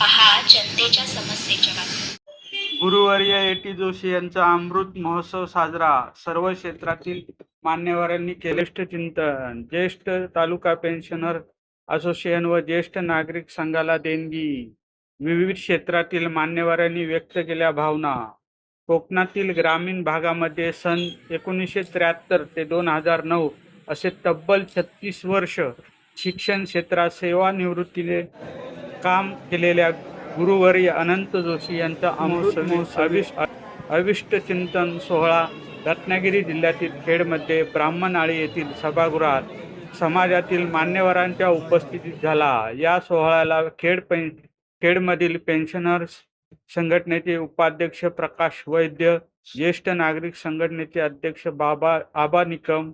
पहा जनतेच्या समस्येच्या बातम्या गुरुवर्य एटी जोशी यांचा अमृत महोत्सव साजरा. सर्व क्षेत्रातील मान्यवरांनी केले चिंतन. ज्येष्ठ तालुका पेन्शनर असोसिएशन व ज्येष्ठ नागरिक संघाला देणगी. विविध क्षेत्रातील मान्यवरांनी व्यक्त केल्या भावना. कोकणातील ग्रामीण भागामध्ये सन एकोणीसशे त्र्याहत्तर ते दोन हजार नऊ असे तब्बल छत्तीस वर्ष शिक्षण क्षेत्रात सेवानिवृत्तीने काम केलेल्या गुरुवर्य अनंत जोशी यांचा अमृत अविष्ट अविष्ट चिंतन सोहळा रत्नागिरी जिल्ह्यातील खेडमध्ये ब्राह्मणआळी येथील सभागृहात समाजातील मान्यवरांच्या उपस्थितीत झाला. या सोहळ्याला खेड पेन खेडमधील पेन्शनर्स संघटनेचे उपाध्यक्ष प्रकाश वैद्य ज्येष्ठ नागरिक संघटनेचे अध्यक्ष बाबा आबा निकम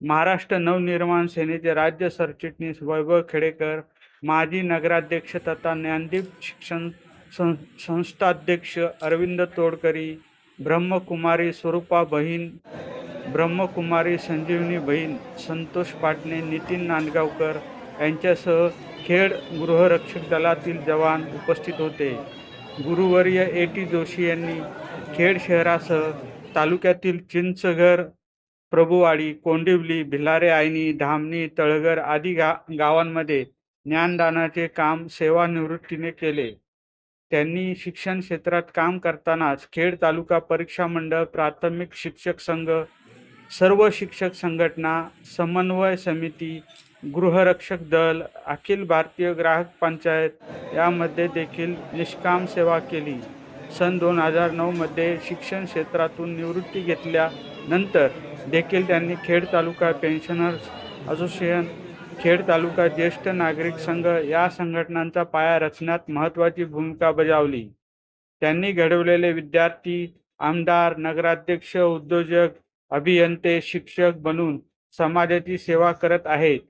महाराष्ट्र नवनिर्माण सेनेचे राज्य सरचिटणीस वैभव खेडेकर माजी नगराध्यक्ष तथा ज्ञानदीप शिक्षण सं संस्थाध्यक्ष अरविंद तोडकरी ब्रह्मकुमारी स्वरूपा बहीण ब्रह्मकुमारी संजीवनी बहीण संतोष पाटणे नितीन नांदगावकर यांच्यासह खेड गृहरक्षक दलातील जवान उपस्थित होते. गुरुवर्य ए टी जोशी यांनी खेड शहरासह तालुक्यातील चिंचघर प्रभुवाडी कोंडिवली भिलारे आयनी धामणी तळघर आदी गा गावांमध्ये ज्ञानदानाचे काम सेवानिवृत्तीने केले. त्यांनी शिक्षण क्षेत्रात काम करतानाच खेड तालुका परीक्षा मंडळ प्राथमिक शिक्षक संघ सर्व शिक्षक संघटना समन्वय समिती गृहरक्षक दल अखिल भारतीय ग्राहक पंचायत यामध्ये देखील निष्काम सेवा केली. सन दोन हजार नऊमध्ये शिक्षण क्षेत्रातून निवृत्ती घेतल्यानंतर देखील त्यांनी खेड तालुका पेन्शनर्स असोसिएशन खेड तालुका ज्येष्ठ नागरिक संघ या संघटनांचा पाया रचण्यात महत्त्वाची भूमिका बजावली. त्यांनी घडवलेले विद्यार्थी आमदार नगराध्यक्ष उद्योजक अभियंते शिक्षक बनून समाजाची सेवा करत आहेत.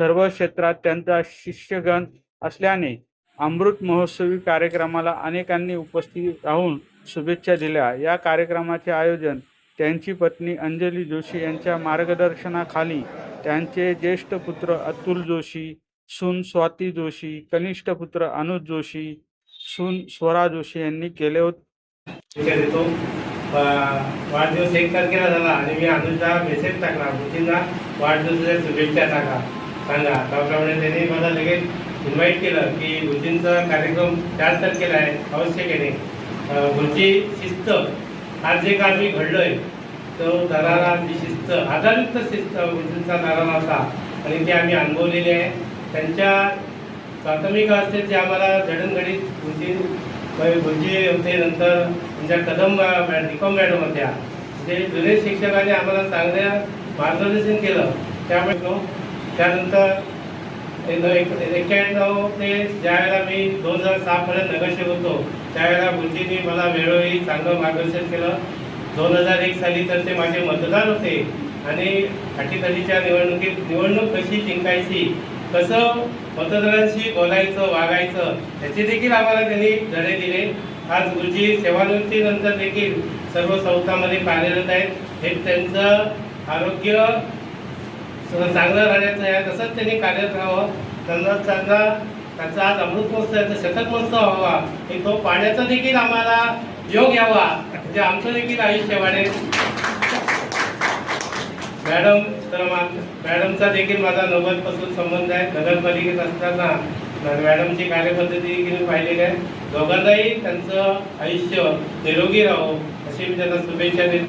सर्व क्षेत्रात त्यांचा शिष्यगण असल्याने अमृत महोत्सवी कार्यक्रमाला अनेकांनी उपस्थित राहून शुभेच्छा दिल्या. या कार्यक्रमाचे आयोजन त्यांची पत्नी अंजली जोशी यांच्या मार्गदर्शनाखाली त्यांचे ज्येष्ठ पुत्र अतुल जोशी सून स्वाती जोशी कनिष्ठ पुत्र अनुज जोशी सून स्वरा जोशी यांनी केले होते. वाढदिवस एक तारखेला झाला आणि मी अनुजला मेसेज टाकला मुलींना वाढदिवसाच्या शुभेच्छा टाका सांगा त्याप्रमाणे त्यांनी मला लगेच इन्व्हाइट केलं की गुरुजींचा कार्यक्रम चार तारखेला आहे अवश्य केले. गुरुजी शिस्त आज जे काम मी घडलोय. तो दरारा जी शिस्त आधारित शिस्त गुरुजींचा नारा होता आणि ते आम्ही अनुभवलेले आहे. त्यांच्या प्राथमिक अवस्थेत जे आम्हाला जडणघडीत गुरुजी गुरुजी होते नंतर त्यांच्या कदम निकम मॅडम होत्या. ते जुने शिक्षकाने आम्हाला चांगल्या मार्गदर्शन केलं त्यामुळे तो त्यानंतर एक- एक्क्याण्णव ते ज्यावेळेला मी दोन हजार सहापर्यंत नगरसेवक होतो त्यावेळेला गुरुजींनी मला वेळोवेळी चांगलं मार्गदर्शन केलं. दोन हजार एक साली तर ते माझे मतदार होते. आणि अटीतटीच्या निवडणुकीत निवडणूक कशी जिंकायची कसं मतदारांशी बोलायचं वागायचं याचे देखील आम्हाला त्यांनी धडे दिले. आज गुरुजी सेवानिवृत्तीनंतर देखील सर्व संस्थांमध्ये कार्यरत आहेत. हे त्यांचं आरोग्य चांगलं राहण्याचं आहे. तसंच त्यांनी कार्यरत राहावं. त्यांना त्यांना त्यांचा आज अमृत महोत्सव शतक महोत्सव व्हावा. की तो पाण्याचा देखील आम्हाला योग यावा. म्हणजे आमचं देखील आयुष्य वाढेल. मॅडम तर मॅडमचा देखील माझा नव्वदपासून संबंध आहे. नगरपालिकेत असताना मॅडमची कार्यपद्धती देखील पाहिलेली आहे. दोघांनाही त्यांचं आयुष्य निरोगी राहो अशी मी त्यांना शुभेच्छा देतो.